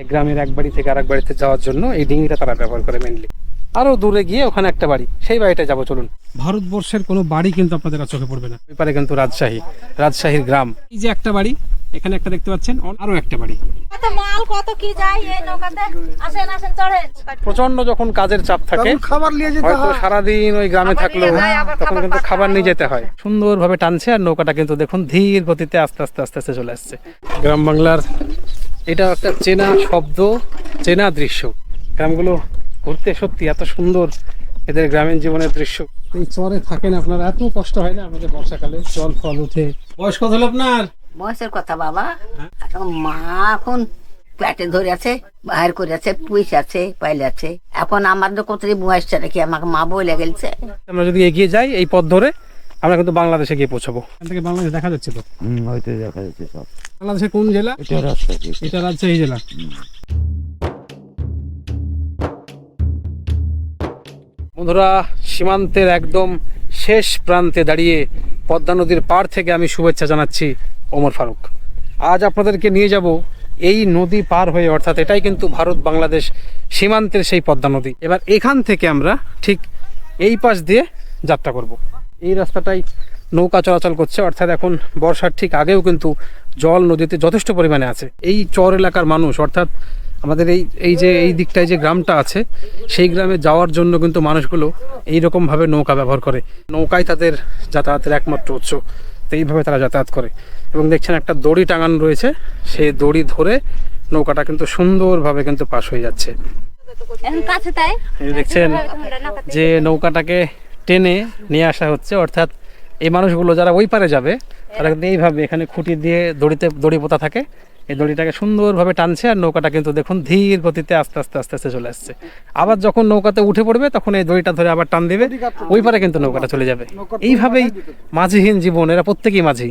এই গ্রামের এক বাড়ি থেকে আরেক বাড়িতে যাওয়ার জন্য এই ডিঙিটা তারা ব্যবহার করে মেনলি আরও দূরে গিয়ে ওখানে একটা বাড়ি সেই বাড়িটা যাব চলুন। ভারতবর্ষের কোনো বাড়ি কিন্তু আপনাদের চোখে পড়বে না। ওই পারে কিন্তু রাজশাহী রাজশাহীর গ্রাম। এই যে একটা বাড়ি এখানে একটা দেখতে পাচ্ছেন আরও একটা বাড়ি। কত মাল কত কি যায় এই নৌকাতে? আসেন আসেন চড়েন। প্রচণ্ড যখন কাজের চাপ থাকে খাবার নিয়ে যেতে হয়তো সারাদিন ওই গ্রামে থাকল তখন কিন্তু খাবার নিয়ে যেতে হয়। সুন্দরভাবে টানছে আর নৌকাটা কিন্তু দেখুন ধীর গতিতে আস্তে আস্তে আস্তে আস্তে চলে আসছে। গ্রাম বাংলার এটা একটা চেনা শব্দ চেনা দৃশ্য। গ্রামগুলো ঘুরতে সত্যি এত সুন্দর এদের গ্রামীণ জীবনের দৃশ্য। এই চরে থাকেন আপনার এত কষ্ট হয় না আমাদের বর্ষাকালে? জল ফল উঠে। বয়স কত হলো আপনার? বয়সের কথা বাবা। এখন মা এখন পেটে ধরে আছে বাহির করে আছে পুইস আছে পাইলে আছে। এখন আমার তো কত বয়সটা নাকি আমাকে মা বলে গেলছে। আমরা যদি এগিয়ে যাই এই পথ ধরে আমরা কিন্তু বাংলাদেশে গিয়ে পৌঁছাবো। এখান থেকে বাংলাদেশ দেখা যাচ্ছে তো? হয়তো দেখা যাচ্ছে সব। বাংলাদেশের কোন জেলা? এটা রাজশাহী জেলা। বন্ধুরা সীমান্তের একদম শেষ প্রান্তে দাঁড়িয়ে পদ্মা নদীর পার থেকে আমি শুভেচ্ছা জানাচ্ছি ওমর ফারুক। আজ আপনাদেরকে নিয়ে যাব এই নদী পার হয়ে অর্থাৎ এটাই কিন্তু ভারত বাংলাদেশ সীমান্তের সেই পদ্মা নদী। এবার এখান থেকে আমরা ঠিক এই পাশ দিয়ে যাত্রা করব। এই রাস্তাটাই নৌকা চলাচল করছে। অর্থাৎ এখন বর্ষার ঠিক আগেও কিন্তু জল নদীতে যথেষ্ট পরিমাণে আছে। এই চর এলাকার মানুষ অর্থাৎ আমাদের এই এই যে এই দিকটায় যে গ্রামটা আছে সেই গ্রামে যাওয়ার জন্য কিন্তু মানুষগুলো এই রকমভাবে নৌকা ব্যবহার করে। নৌকাই তাদের যাতায়াতের একমাত্র উৎস। তো এইভাবে তারা যাতায়াত করে। এবং দেখছেন একটা দড়ি টাঙানো রয়েছে। সেই দড়ি ধরে নৌকাটা কিন্তু সুন্দরভাবে কিন্তু পাশ হয়ে যাচ্ছে। দেখছেন যে নৌকাটাকে টেনে নিয়ে আসা হচ্ছে অর্থাৎ এই মানুষগুলো যারা ওই পারে যাবে তারা কিন্তু এইভাবে এখানে খুঁটি দিয়ে দড়িতে দড়ি পোতা থাকে। এই দড়িটাকে সুন্দরভাবে টানছে আর নৌকাটা কিন্তু দেখুন ধীর গতিতে আস্তে আস্তে আস্তে আস্তে চলে আসছে। আবার যখন নৌকাতে উঠে পড়বে তখন এই দড়িটা ধরে আবার টান দিবে ওই পারে কিন্তু নৌকাটা চলে যাবে। এইভাবেই মাঝিহীন জীবন এরা প্রত্যেকেই মাঝি।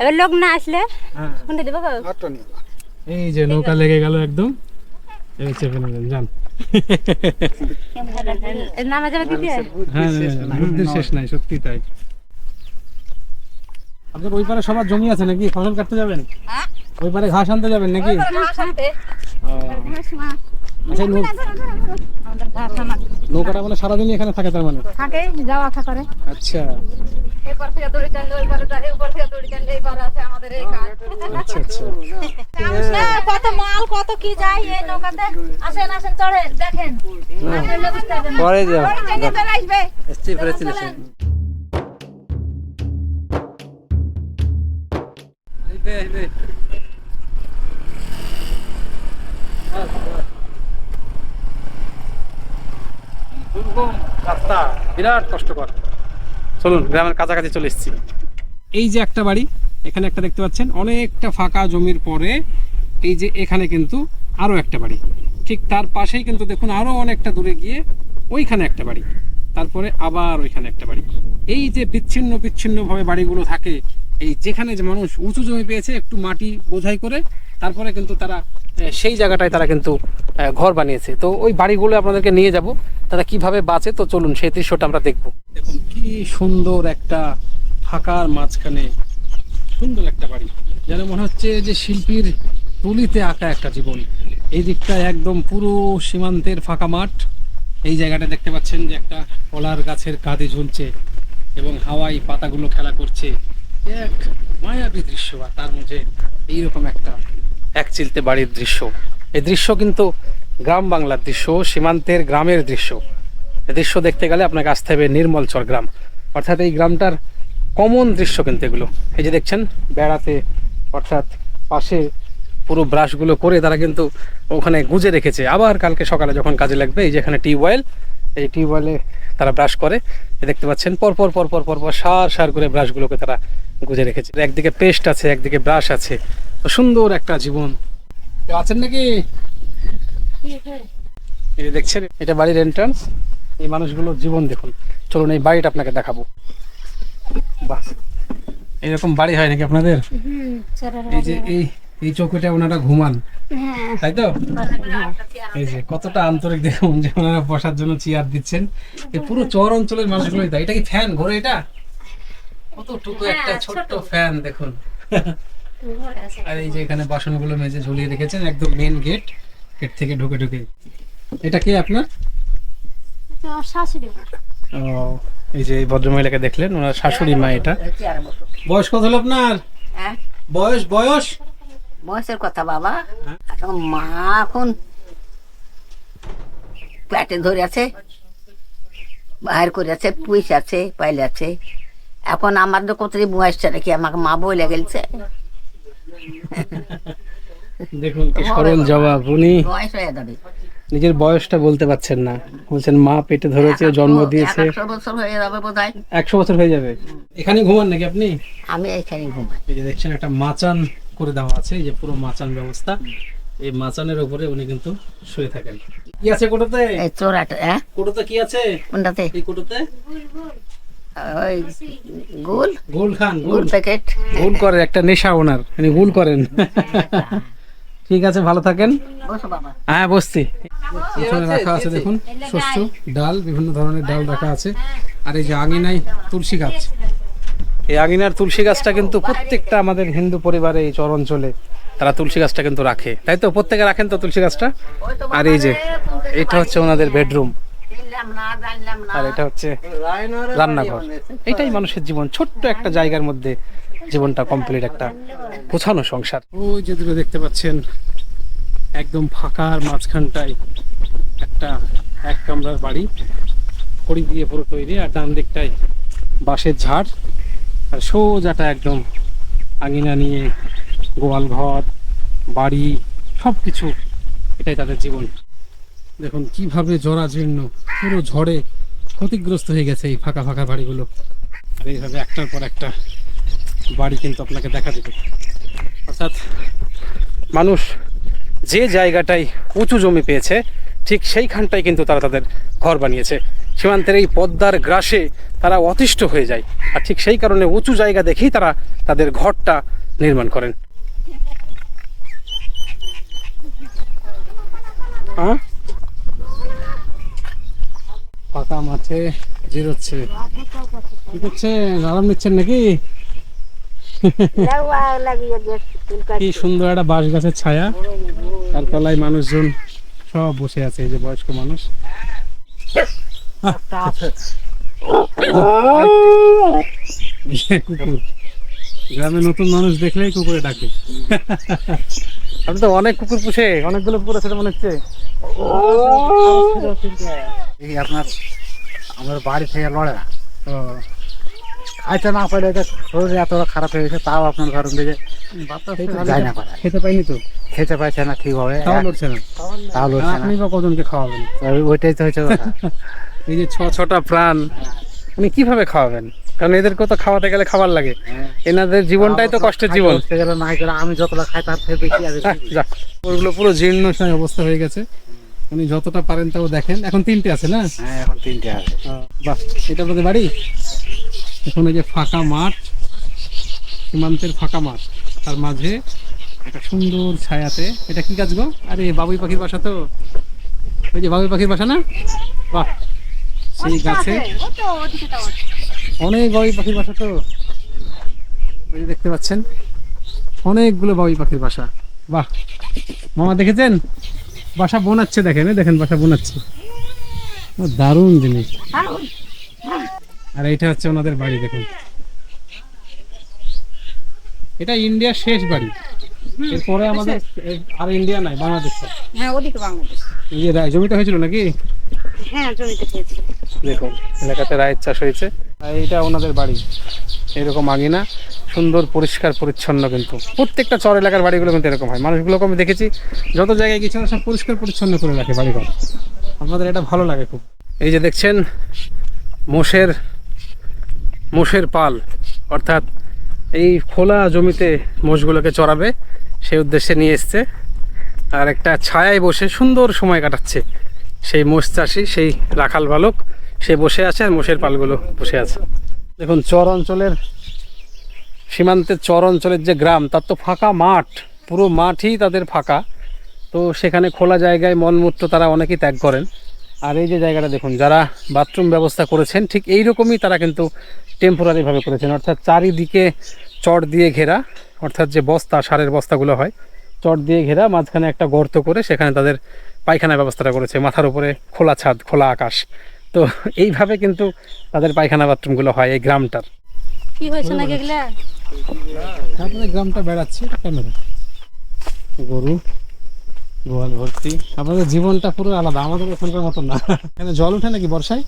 এবার লোক না আসলে গো? এই যে নৌকা লেগে গেল একদম। চেপে নেবেন যান। হ্যাঁ শেষ নাই সত্যি তাই আপনার ওই পারে সবার জমি আছে নাকি? ফসল কাটতে যাবেন? ওই পারে ঘাস আনতে যাবেন নাকি? আচ্ছা নৌকাটা বলে সারাদিনই এখানে থাকে তার মানে? থাকে যাওয়া আসা করে। আচ্ছা। এরপর থেকে দড়ি টানলে ওই পারে যায় উপর থেকে দড়ি টানলে এই পারে আছে আমাদের এই কাজ। আচ্ছা আচ্ছা। কত মাল কত কি যায় এই নৌকাতে? আসেন আসেন চড়েন দেখেন। আসলে বুঝতে পারবেন না। পরে যাও। দড়ি টানিয়ে চলে আসবে। এসছি দুর্গম রাস্তা বিরাট কষ্টকর। চলুন, গ্রামের কাছাকাছি চলে এসেছি। এই যে একটা বাড়ি, এখানে একটা দেখতে পাচ্ছেন, অনেকটা ফাঁকা জমির পরে এই যে এখানে কিন্তু আরও একটা বাড়ি। ঠিক তার পাশেই কিন্তু দেখুন আরও অনেকটা দূরে গিয়ে ওইখানে একটা বাড়ি, তারপরে আবার ওইখানে একটা বাড়ি। এই যে বিচ্ছিন্ন বিচ্ছিন্ন ভাবে বাড়িগুলো থাকে, এই যেখানে যে মানুষ উঁচু জমি পেয়েছে, একটু মাটি বোঝাই করে, তারপরে কিন্তু তারা সেই জায়গাটায় তারা কিন্তু ঘর বানিয়েছে। তো ওই বাড়িগুলো আপনাদেরকে নিয়ে যাব। তারা কীভাবে বাঁচে, তো চলুন সেই দৃশ্যটা আমরা দেখব। দেখুন, কি সুন্দর একটা ফাঁকার মাঝখানে সুন্দর একটা বাড়ি। যেন মনে হচ্ছে যে শিল্পীর তুলিতে আঁকা একটা জীবন। এই দিকটা একদম পুরো সীমান্তের ফাঁকা মাঠ। এই জায়গাটা দেখতে পাচ্ছেন যে একটা কলার গাছের কাঁধে ঝুলছে এবং হাওয়াই পাতাগুলো খেলা করছে। এক মায়াবী দৃশ্য, আর তার মধ্যে এইরকম একটা এক চিলতে বাড়ির দৃশ্য। এই দৃশ্য কিন্তু গ্রাম বাংলার দৃশ্য, সীমান্তের গ্রামের দৃশ্য। এই দৃশ্য দেখতে গেলে আপনাকে আসতে হবে নির্মলচর গ্রাম। অর্থাৎ এই গ্রামটার কমন দৃশ্য কিন্তু এগুলো। এই যে দেখছেন, বেড়াতে, অর্থাৎ পাশে পুরো ব্রাশগুলো করে তারা কিন্তু ওখানে গুজে রেখেছে। আবার কালকে সকালে যখন কাজে লাগবে, এই যে এখানে টিউবওয়েল, এই টিউবওয়েলে তারা ব্রাশ করে। দেখতে পাচ্ছেন পরপর পর পর পর পর পর, সার সার করে ব্রাশগুলোকে তারা গুজে রেখেছে। একদিকে পেস্ট আছে, একদিকে ব্রাশ আছে। সুন্দর একটা জীবন। আছেন নাকি? এই দেখছেন, এটা বাড়ির এন্ট্রান্স এই মানুষগুলোর জীবন দেখুন। চলুন, এই বাড়িটা আপনাকে দেখাবো। বাহ, এরকম বাড়ি হয় নাকি আপনাদের? এই যে এই এই চৌকিটা ওনারা ঘুমান। তাই তো? এই যে কতটা আন্তরিক দেখুন যে ওনারা বসার জন্য চেয়ার দিচ্ছেন। এই পুরো চর অঞ্চলের মানুষগুলোই তাই। এটা কি ফ্যান ঘোরে এটা? কতটুকু একটা ছোট্ট ফ্যান দেখুন। আর এই যে এখানে বাসনগুলো মেজে ঝুলিয়ে রেখেছেন একদম মেন গেট গেট থেকে ঢুকে ঢুকে এটা কি আপনার? শাশুড়ি ও এই যে এই ভদ্রমহিলাকে দেখলেন ওনার শাশুড়ি মা এটা। বয়স কত হলো আপনার? হ্যাঁ। বয়স বয়স? বয়সের কথা বাবা। হ্যাঁ? এখন মা এখন পেটে ধরে আছে বাহির করে আছে পুইস আছে পাইলে আছে। এখন আমার তো কত বয়সটা নাকি? আমাকে মা বলে গেলছে। দেখুন কি সরল জবাব। উনি বয়স হয়ে যাবে। নিজের বয়সটা বলতে পারছেন না। বলছেন মা পেটে ধরেছে জন্ম দিয়েছে। একশো বছর হয়ে যাবে বোধ বছর যাবে। এখানে ঘুমান নাকি আপনি? আমি এইখানে ঘুমাই। এই যে দেখছেন একটা মাচান করে দেওয়া আছে যে পুরো মাচান ব্যবস্থা। এই মাচানের উপরে উনি কিন্তু শুয়ে থাকেন। কি আছে কোটোতে? এই চোরাটা হ্যাঁ? কোটোতে কি আছে? কোনটাতে? এই কোটোতে? ওই গুল গোল খান গুল গোল। প্যাকেট গোল করে একটা নেশা ওনার উনি গোল করেন। ঠিক আছে ভালো থাকেন। হ্যাঁ বসছি। এখানে রাখা আছে দেখুন শস্য ডাল। বিভিন্ন ধরনের ডাল রাখা আছে। আর এই যে আঙিনায় তুলসী গাছ। এই আঙিনার তুলসী গাছটা কিন্তু প্রত্যেকটা আমাদের হিন্দু পরিবারে এই চর অঞ্চলে তারা তুলসী গাছটা কিন্তু রাখে। তাই তো? প্রত্যেকে রাখেন তো তুলসী গাছটা? আর এই যে এটা হচ্ছে ওনাদের বেডরুম। আর এটা হচ্ছে রান্নাঘর। এটাই মানুষের জীবন ছোট্ট একটা জায়গার মধ্যে জীবনটা কমপ্লিট একটা গোছানো সংসার। ওই যে দূরে দেখতে পাচ্ছেন একদম ফাঁকার মাঝখানটায় একটা এক কামরার বাড়ি খড়ি দিয়ে পুরো তৈরি আর ডান দিকটায় বাঁশের ঝাড় আর সোজাটা একদম আঙিনা নিয়ে গোয়াল ঘর বাড়ি সব কিছু এটাই তাদের জীবন। দেখুন, কীভাবে জরাজীর্ণ পুরো ঝড়ে ক্ষতিগ্রস্ত হয়ে গেছে এই ফাঁকা ফাঁকা বাড়িগুলো। আর এইভাবে একটার পর একটা বাড়ি কিন্তু আপনাকে দেখা দেবে। অর্থাৎ মানুষ যে জায়গাটায় উঁচু জমি পেয়েছে, ঠিক সেইখানটাই কিন্তু তারা তাদের ঘর বানিয়েছে। সীমান্তের এই পদ্মার গ্রাসে তারা অতিষ্ঠ হয়ে যায়, আর ঠিক সেই কারণে উঁচু জায়গা দেখেই তারা তাদের ঘরটা নির্মাণ করেন। হ্যাঁ ফাঁকা মাঠে জিরোচ্ছে কি করছেন আরাম নিচ্ছেন নাকি? কি সুন্দর একটা বাঁশ গাছের ছায়া। তার তলায় মানুষজন সব বসে আছে এই যে বয়স্ক মানুষ। কুকুর গ্রামে নতুন মানুষ দেখলেই কুকুরে ডাকে। আপনি তো অনেক কুকুর পুষে অনেকগুলো কুকুর আছে মনে হচ্ছে। আপনার আমার বাড়ি থেকে লড়ে। না খাইতে না পারলে এটা শরীর এত খারাপ হয়ে গেছে তাও আপনার ঘরের দিকে যায় না পারে। খেতে পাইনি তো? খেতে পাইছে না ঠিকভাবে। তাও লড়ছে না? তাও লড়ছে না। আপনি বা কজনকে খাওয়াবেন? ওইটাই তো হচ্ছে এই যে ছ ছটা প্রাণ উনি কীভাবে খাওয়াবেন? কারণ এদেরকেও তো খাওয়াতে গেলে খাবার লাগে। এনাদের জীবনটাই তো কষ্টের জীবন। আমি যতটা খাই তার থেকে বেশি ওগুলো পুরো জীর্ণশায় অবস্থা হয়ে গেছে। উনি যতটা পারেন তাও দেখেন। এখন তিনটে আছে না? হ্যাঁ এখন তিনটে আছে। বাহ এটা আপনাদের বাড়ি? এখন এই যে ফাঁকা মাঠ সীমান্তের ফাঁকা মাঠ। তার মাঝে একটা সুন্দর ছায়াতে এটা কি গাছ গো? আরে বাবুই পাখির বাসা তো। ওই যে বাবুই পাখির বাসা না? বাহ সেই গাছে অনেক বাবুই পাখির বাসা তো। ওই যে দেখতে পাচ্ছেন অনেকগুলো বাবুই পাখির বাসা। বাহ মামা দেখেছেন? বাসা বোনাচ্ছে দেখেন দেখেন বাসা বোনাচ্ছে। দারুণ জিনিস। আর এটা হচ্ছে ওনাদের বাড়ি দেখুন। এটা ইন্ডিয়ার শেষ বাড়ি। এরপরে আমাদের আর ইন্ডিয়া নাই বাংলাদেশ। হ্যাঁ ওদিকে বাংলাদেশ। এই যে রায়- জমিটা হয়েছিল নাকি? হ্যাঁ জমিতে খেয়েছি দেখুন এলাকাতে রায়ের চাষ হয়েছে। আর এইটা ওনাদের বাড়ি। এরকম আঙিনা সুন্দর, পরিষ্কার, পরিচ্ছন্ন কিন্তু। প্রত্যেকটা চর এলাকার বাড়িগুলো কিন্তু এরকম হয়। মানুষগুলোকে আমি দেখেছি, যত জায়গায় গেছি সব পরিষ্কার, পরিচ্ছন্ন করে রাখে বাড়িঘর। আপনাদের এটা ভালো লাগে খুব। এই যে দেখছেন, মোষের মোষের পাল, অর্থাৎ এই খোলা জমিতে মোষগুলোকে চড়াবে, সেই উদ্দেশ্যে নিয়ে এসছে। আর একটা ছায়ায় বসে সুন্দর সময় কাটাচ্ছে। সেই মোষ চাষি, সেই রাখাল বালক, সে বসে আছে আর মোষের পালগুলো বসে আছে। দেখুন, চর অঞ্চলের সীমান্তের চর অঞ্চলের যে গ্রাম তার তো ফাঁকা মাঠ পুরো মাঠই তাদের ফাঁকা। তো সেখানে খোলা জায়গায় মলমূত্র তারা অনেকেই ত্যাগ করেন। আর এই যে জায়গাটা দেখুন যারা বাথরুম ব্যবস্থা করেছেন ঠিক এই রকমই তারা কিন্তু টেম্পোরারিভাবে করেছেন। অর্থাৎ চারিদিকে চট দিয়ে ঘেরা অর্থাৎ যে বস্তা সারের বস্তাগুলো হয় চট দিয়ে ঘেরা মাঝখানে একটা গর্ত করে সেখানে তাদের পায়খানা ব্যবস্থাটা করেছে মাথার উপরে খোলা ছাদ খোলা আকাশ। তো এইভাবে কিন্তু তাদের পায়খানা বাথরুমগুলো হয় এই গ্রামটার। কি হয়েছে না আপনাদের গ্রামটা বেড়াচ্ছে ক্যামেরা গরু গোয়াল ভর্তি। আপনাদের জীবনটা পুরো আলাদা আমাদের এখানকার মতন না। এখানে জল ওঠে নাকি বর্ষায়?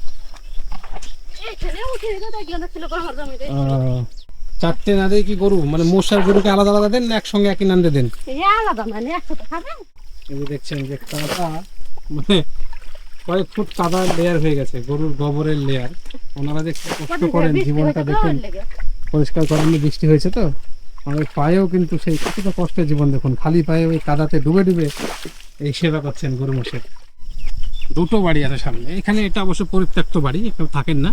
চারটে না দিয়ে কি গরু? মানে মশার গরুকে আলাদা আলাদা দেন না একসঙ্গে একই নান্দে দেন? আলাদা মানে একসাথে খাবেন এই যে দেখছেন যে কাদা মানে কয়েক ফুট কাদা লেয়ার হয়ে গেছে গরুর গোবরের লেয়ার ওনারা যে কষ্ট করেন জীবনটা দেখুন। পরিষ্কার করেন বৃষ্টি হয়েছে তো আমাদের পায়েও কিন্তু সেই কতটা কষ্টের জীবন দেখুন, খালি পায়ে ওই কাদাতে ডুবে ডুবে এই সেবা করছেন গরু মোষের দুটো বাড়ি আছে সামনে, এখানে এটা অবশ্য পরিত্যক্ত বাড়ি, কেউ থাকেন না।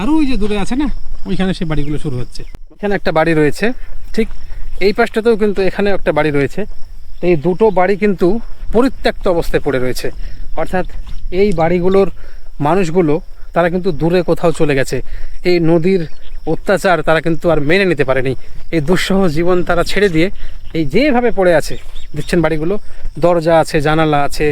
আর ওই যে দূরে আছে না, ওইখানে সেই বাড়িগুলো শুরু হচ্ছে। এখানে একটা বাড়ি রয়েছে, ঠিক এই পাশটাতেও কিন্তু এখানে একটা বাড়ি রয়েছে। এই দুটো বাড়ি কিন্তু পরিত্যক্ত অবস্থায় পড়ে রয়েছে। অর্থাৎ এই বাড়িগুলোর মানুষগুলো, তারা কিন্তু দূরে কোথাও চলে গেছে। এই নদীর অত্যাচার তারা কিন্তু আর মেনে নিতে পারেনি। এই দুঃসহ জীবন তারা ছেড়ে দিয়ে এই যেভাবে পড়ে আছে দেখছেন বাড়িগুলো, দরজা আছে, জানালা আছে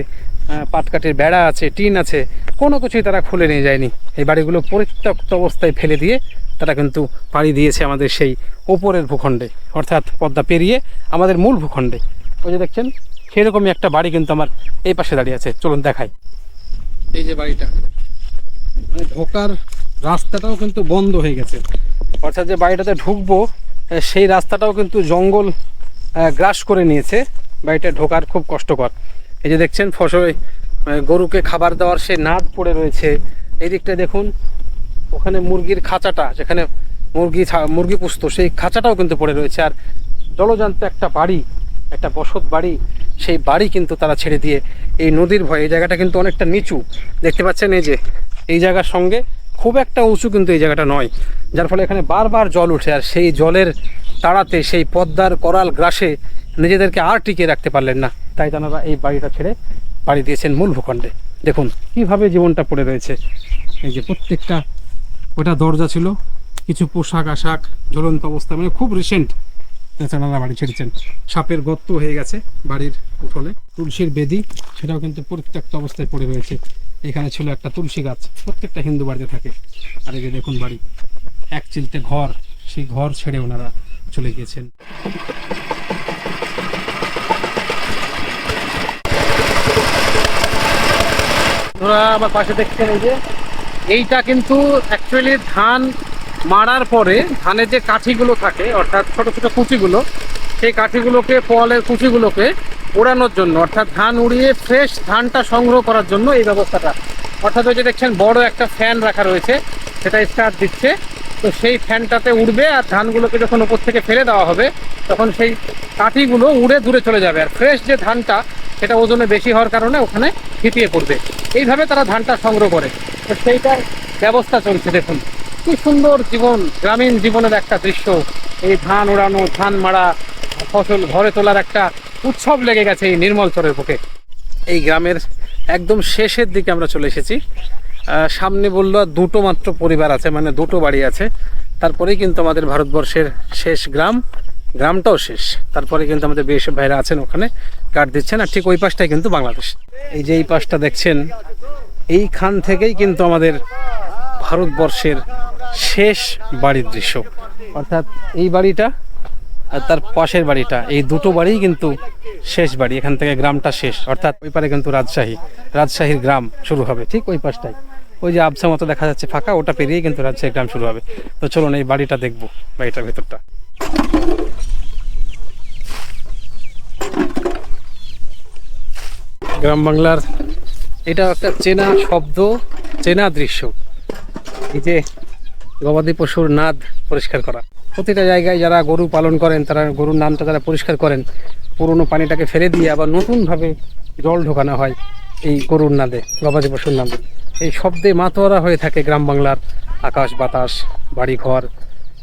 পাটকাঠির বেড়া আছে, টিন আছে, কোনো কিছুই তারা খুলে নিয়ে যায়নি। এই বাড়িগুলো পরিত্যক্ত অবস্থায় ফেলে দিয়ে তারা কিন্তু পাড়ি দিয়েছে আমাদের সেই ওপরের ভূখণ্ডে, অর্থাৎ পদ্মা পেরিয়ে আমাদের মূল ভূখণ্ডে। ওই যে দেখছেন, সেরকমই একটা বাড়ি কিন্তু আমার এই পাশে দাঁড়িয়ে আছে। চলুন দেখাই। এই যে বাড়িটা মানে ঢোকার রাস্তাটাও কিন্তু বন্ধ হয়ে গেছে। অর্থাৎ যে বাড়িটাতে ঢুকবো সেই রাস্তাটাও কিন্তু জঙ্গল গ্রাস করে নিয়েছে। বাড়িটা ঢোকার খুব কষ্টকর। এই যে দেখছেন ফসল গরুকে খাবার দেওয়ার সে নাদ পড়ে রয়েছে। এই দিকটা দেখুন, ওখানে মুরগির খাঁচাটা, যেখানে মুরগি মুরগি পুষতো, সেই খাঁচাটাও কিন্তু পড়ে রয়েছে। আর জলজান্ত একটা বাড়ি, একটা বসত বাড়ি, সেই বাড়ি কিন্তু তারা ছেড়ে দিয়ে এই নদীর ভয়ে, এই জায়গাটা কিন্তু অনেকটা নিচু। দেখতে পাচ্ছেন এই যে, এই জায়গার সঙ্গে খুব একটা উঁচু কিন্তু এই জায়গাটা নয়, যার ফলে এখানে বারবার জল উঠে আর সেই জলের তাড়াতে, সেই পদ্মার করাল গ্রাসে নিজেদেরকে আর টিকিয়ে রাখতে পারলেন না। তাই তারা এই বাড়িটা ছেড়ে বাড়ি দিয়েছেন মূল ভূখণ্ডে। দেখুন, কীভাবে জীবনটা পড়ে রয়েছে। এই যে প্রত্যেকটা ওটা দরজা ছিল, কিছু পোশাক আশাক, জ্বলন্ত অবস্থা মানে খুব রিসেন্ট তেনারা বাড়ি ছেড়েছেন। সাপের গর্ত হয়ে গেছে বাড়ির উঠোনে। তুলসীর বেদি, সেটাও কিন্তু পরিত্যক্ত অবস্থায় পড়ে রয়েছে। এখানে ছিল একটা তুলসী গাছ, প্রত্যেকটা হিন্দু বাড়িতে থাকে। আর এই যে দেখুন বাড়ি, এক চিলতে ঘর, সেই ঘর ছেড়ে ওনারা চলে গিয়েছেন। তোরা আমার পাশে দেখছেন এই যে, এইটা কিন্তু অ্যাকচুয়ালি ধান মারার পরে ধানের যে কাঠিগুলো থাকে, অর্থাৎ ছোট ছোট কুচিগুলো, সেই কাঠিগুলোকে পোয়ালের কুচিগুলোকে ওড়ানোর জন্য, অর্থাৎ ধান উড়িয়ে ফ্রেশ ধানটা সংগ্রহ করার জন্য এই ব্যবস্থাটা। অর্থাৎ ওই যে দেখছেন, বড় একটা ফ্যান রাখা রয়েছে, সেটা স্টার্ট দিচ্ছে। তো সেই ফ্যানটাতে উড়বে আর ধানগুলোকে যখন উপর থেকে ফেলে দেওয়া হবে, তখন সেই কাঠিগুলো উড়ে দূরে চলে যাবে। আর ফ্রেশ যে ধানটা, সেটা ওজনে বেশি হওয়ার কারণে ওখানে ফিটিয়ে পড়বে। এইভাবে তারা ধানটা সংগ্রহ করে। তো সেইটার ব্যবস্থা চলছে, দেখুন। কি সুন্দর জীবন, গ্রামীণ জীবনের একটা দৃশ্য। এই ধান ওড়ানো ধান মারা, ফসল ঘরে তোলার একটা উৎসব লেগে গেছে এই নির্মল চরের বুকে। এই গ্রামের একদম শেষের দিকে আমরা চলে এসেছি। সামনে বলল দুটো মাত্র পরিবার আছে মানে দুটো বাড়ি আছে। তারপরেই কিন্তু আমাদের ভারতবর্ষের শেষ গ্রাম, গ্রামটাও শেষ। তারপরে কিন্তু আমাদের বিএসএফ ভাইরা আছেন ওখানে কাট দিচ্ছেন, আর ঠিক ওই পাশটাই কিন্তু বাংলাদেশ। এই যে এই পাশটা দেখছেন, এইখান থেকেই কিন্তু আমাদের ভারতবর্ষের শেষ বাড়ির দৃশ্য। অর্থাৎ এই বাড়িটা আর তার পাশের বাড়িটা, এই দুটো বাড়িই কিন্তু শেষ বাড়ি, এখান থেকে গ্রামটা শেষ। অর্থাৎ ওই পারে কিন্তু রাজশাহী, রাজশাহীর গ্রাম শুরু হবে, ঠিক ওই পাশটাই। ওই যে আবসা মতো দেখা যাচ্ছে ফাঁকা, ওটা পেরিয়ে কিন্তু রাজশাহী গ্রাম শুরু হবে। তো চলুন এই বাড়িটা দেখব, বাড়িটার ভেতরটা। গ্রাম বাংলার এটা একটা চেনা শব্দ, চেনা দৃশ্য। এই যে গবাদি পশুর নাদ পরিষ্কার করা। প্রতিটা জায়গায় যারা গরু পালন করেন তারা গরুর নামটা তারা পরিষ্কার করেন। পুরনো পানিটাকে ফেলে দিয়ে আবার নতুনভাবে জল ঢোকানো হয় এই গরুর নাদে গবাদি পশুর নাদে। এই শব্দে মাতোয়ারা হয়ে থাকে গ্রাম বাংলার আকাশ বাতাস বাড়িঘর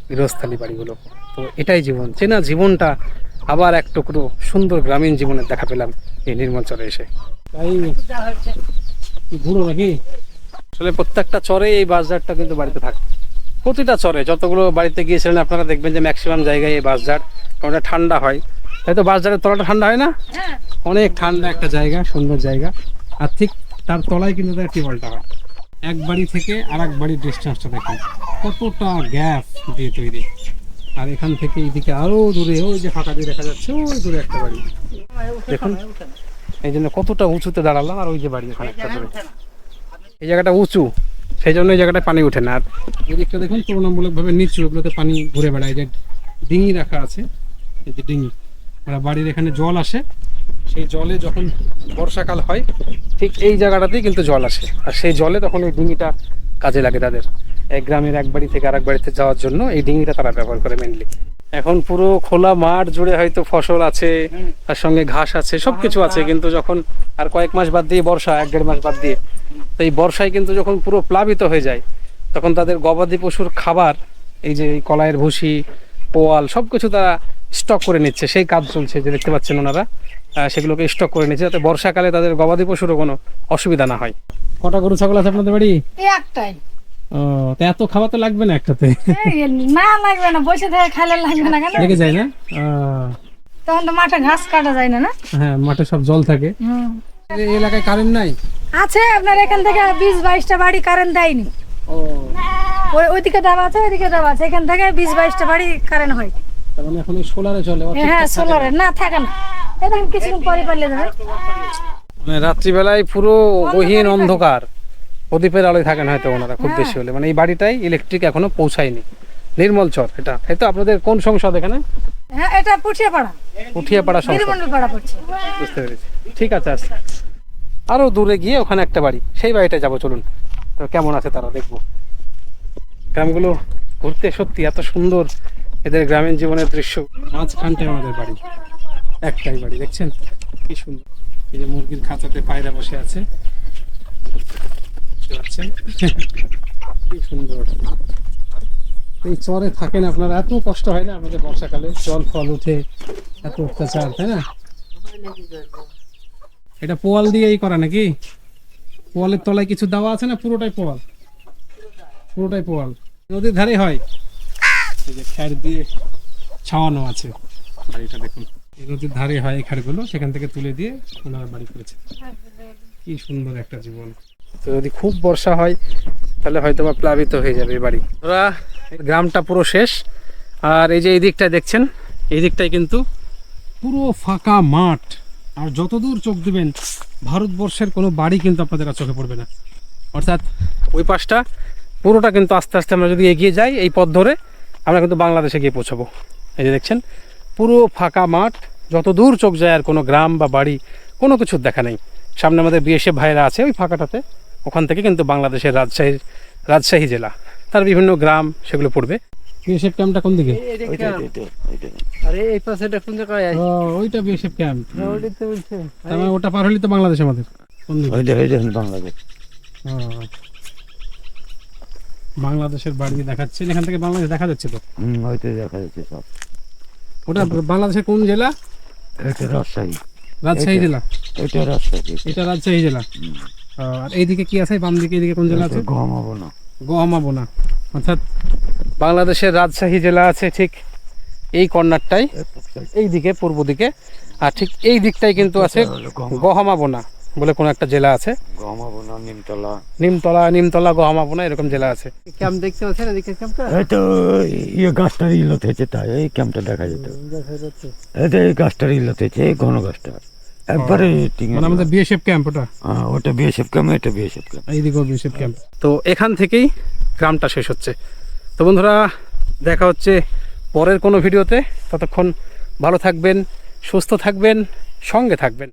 গৃহস্থালী বাড়িগুলো। তো এটাই জীবন। চেনা জীবনটা আবার এক টুকরো সুন্দর গ্রামীণ জীবনের দেখা পেলাম এই নির্মল চলে এসে তাই ঘুরো নাকি? আসলে প্রত্যেকটা চরে এই বাসঝাড়টা কিন্তু বাড়িতে থাকে। প্রতিটা চরে যতগুলো বাড়িতে গিয়েছিলেন আপনারা দেখবেন যে ম্যাক্সিমাম জায়গায় এই বাসঝাড় কারণ ঠান্ডা হয়। তাই তো বাসঝাড়ের তলাটা ঠান্ডা হয় না? হ্যাঁ। অনেক ঠান্ডা একটা জায়গা সুন্দর জায়গা। আর ঠিক তার তলায় কিন্তু তার টিউবওয়েলটা হয়। এক বাড়ি থেকে আর এক বাড়ির ডিস্টেন্সটা দেখুন। কতটা গ্যাপ দিয়ে তৈরি। আর এখান থেকে এইদিকে আরও দূরে ওই যে ফাঁকা দিয়ে দেখা যাচ্ছে ওই দূরে একটা বাড়ি। দেখুন এই জন্য কতটা উঁচুতে দাঁড়ালাম আর ওই যে বাড়ি ওখানে একটা দূরে এই জায়গাটা উঁচু। সেই জন্য এই জায়গাটায় পানি ওঠে না। আর এদিকটা দেখুন, তুলনামূলকভাবে নিচু, ওগুলোতে পানি ঘুরে বেড়ায়। যে ডিঙি রাখা আছে, এই যে ডিঙি ওরা বাড়ির এখানে জল আসে। সেই জলে যখন বর্ষাকাল হয়, ঠিক এই জায়গাটাতেই কিন্তু জল আসে। আর সেই জলে তখন এই ডিঙিটা কাজে লাগে তাদের। এক গ্রামের এক বাড়ি থেকে আরেক বাড়িতে যাওয়ার জন্য এই ডিঙিটা তারা ব্যবহার করে মেনলি এখন পুরো খোলা মাঠ জুড়ে হয়তো ফসল আছে তার সঙ্গে ঘাস আছে সবকিছু আছে কিন্তু যখন আর কয়েক মাস বাদ দিয়ে বর্ষা এক দেড় মাস বাদ দিয়ে তো এই বর্ষায় কিন্তু যখন পুরো প্লাবিত হয়ে যায় তখন তাদের গবাদি পশুর খাবার এই যে এই কলাইয়ের ভুসি পোয়াল সবকিছু তারা স্টক করে নিচ্ছে সেই কাজ চলছে যে দেখতে পাচ্ছেন ওনারা সেগুলোকে স্টক করে নিচ্ছে যাতে বর্ষাকালে তাদের গবাদি পশুরও কোনো অসুবিধা না হয়। কটা গরু ছাগল আছে আপনাদের বাড়ি? একটাই। ও তা এত খাওয়া তো লাগবে না একটাতে না লাগবে না বসে থেকে খাইলে লাগবে না কেন? লেগে যায় না? তখন তো মাঠে ঘাস কাটা যায় না না? হ্যাঁ মাঠে সব জল থাকে। এই এলাকায় কারেন্ট নাই? আছে আপনার এখান থেকে বিশ বাইশটা বাড়ি কারেন্ট দেয়নি। ও। ওই ওইদিকে দেওয়া আছে ওইদিকে দেওয়া আছে এখান থেকে বিশ বাইশটা বাড়ি কারেন্ট হয়। তার মানে এখন সোলারে চলে হ্যাঁ সোলারে না। থাকে না। দেখেন কিছুক্ষণ পরে পারলে যাবে। মানে রাত্রিবেলায় পুরো গহীন অন্ধকার। প্রদীপের আলোয় থাকেন হয়তো ওনারা খুব বেশি হলে। মানে এই বাড়িটাই ইলেকট্রিক এখনও পৌঁছায়নি। নির্মল চর এটা। এই তো আপনাদের কোন সংসদ এখানে? হ্ঁ এটা পুঠিয়া পাড়া উঠিয়াপাড়া সংসদ বুঝতে পেরেছি। ঠিক আছে আচ্ছা। আরও দূরে গিয়ে ওখানে একটা বাড়ি। সেই বাড়িটা যাব চলুন। তো কেমন আছে তারা দেখব। গ্রামগুলো ঘুরতে সত্যি এত সুন্দর। এদের গ্রামীণ জীবনের দৃশ্য। মাঝখানটায় আমাদের বাড়ি। একটাই বাড়ি দেখছেন? কি সুন্দর। এই যে মুরগির খাঁচাতে পায়রা বসে আছে। পারছেন কি সুন্দর। এই চরে থাকেন আপনারা, এত কষ্ট হয় না আমাদের বর্ষাকালে? জল, ফল উঠে এত অত্যাচার, তাই না? এটা পোয়াল দিয়েই করা নাকি? পোয়ালের তলায় কিছু দেওয়া আছে না? পুরোটাই পোয়াল? পুরোটাই পোয়াল। নদীর ধারে হয়। এই যে খ্যার দিয়ে ছাওয়ানো আছে। বাড়িটা দেখুন। এই নদীর ধারে হয় এই খ্যারগুলো, সেখান থেকে তুলে দিয়ে ওনারা বাড়ি করেছে। কি সুন্দর একটা জীবন। তো যদি খুব বর্ষা হয়, তাহলে হয়তো বা প্লাবিত হয়ে যাবে এই বাড়ি। ওরা গ্রামটা পুরো শেষ। আর এই যে এই দিকটা দেখছেন, এই দিকটাই কিন্তু পুরো ফাঁকা মাঠ। আর যতদূর চোখ দিবেন, ভারতবর্ষের কোনো বাড়ি কিন্তু আপনাদের আর চোখে পড়বে না। অর্থাৎ ওই পাশটা, পুরোটা কিন্তু আস্তে আস্তে আমরা যদি এগিয়ে যাই, এই পথ ধরে আমরা কিন্তু বাংলাদেশে গিয়ে পৌঁছাবো। এই যে দেখছেন, পুরো ফাঁকা মাঠ। যত দূর চোখ যায় আর কোনো গ্রাম বা বাড়ি, কোনো কিছুর দেখা নেই। সামনে আমাদের বিএসএফ ভাইরা আছে ওই ফাঁকাটাতে। ওখান থেকে কিন্তু বাংলাদেশের রাজশাহীর রাজশাহী জেলা তার বিভিন্ন গ্রাম সেগুলো পড়বে। বিএসএফ ক্যাম্পটা কোন দিকে? আরে এই পাশে এটা কোন জায়গায় ও ওইটা বিএসএফ ক্যাম্প। তার মানে ওটা পার হলে তো বাংলাদেশ আমাদের। কোন দিকে? ওইটা ওইটা বাংলাদেশ। বাংলাদেশের বাড়ি দেখাচ্ছেন এখান থেকে বাংলাদেশ দেখা যাচ্ছে তো? হুম ওইটা দেখা যাচ্ছে সব। ওটা বাংলাদেশের কোন জেলা? এটা রাজশাহী। রাজশাহী জেলা। এটা রাজশাহী। এটা রাজশাহী জেলা। আর এইদিকে কি আছে? বাম দিকে এইদিকে কোন জেলা আছে? গম হব না গোহামা অর্থাৎ বাংলাদেশের রাজশাহী জেলা আছে ঠিক এই কর্নারটাই এই দিকে পূর্ব দিকে। আর ঠিক এই দিকটাই কিন্তু আছে গহমা বোনা বলে কোনো একটা জেলা আছে। হব নিমতলা। নিমতলা নিমতলা গহমা বোনা এরকম জেলা আছে। ক্যাম্প দেখতে পাচ্ছেন এদিকে ক্যাম্পটা এই তো ইয়ে গাছটার ইলত হয়েছে তাই এই ক্যাম্পটা দেখা যেত। এই এই গাছটার ইলত হয়েছে এই ঘন গাছটা। একবারে টিঙে মানে আমাদের বিএসএফ ক্যাম্প ওটা? হ্যাঁ, ওটা বিএসএফ ক্যাম্প এটা বিএসএফ ক্যাম্প এইদিকেও বিএসএফ ক্যাম্প তো এখান থেকেই গ্রামটা শেষ হচ্ছে। তো বন্ধুরা দেখা হচ্ছে পরের কোনো ভিডিওতে। ততক্ষণ ভালো থাকবেন সুস্থ থাকবেন সঙ্গে থাকবেন।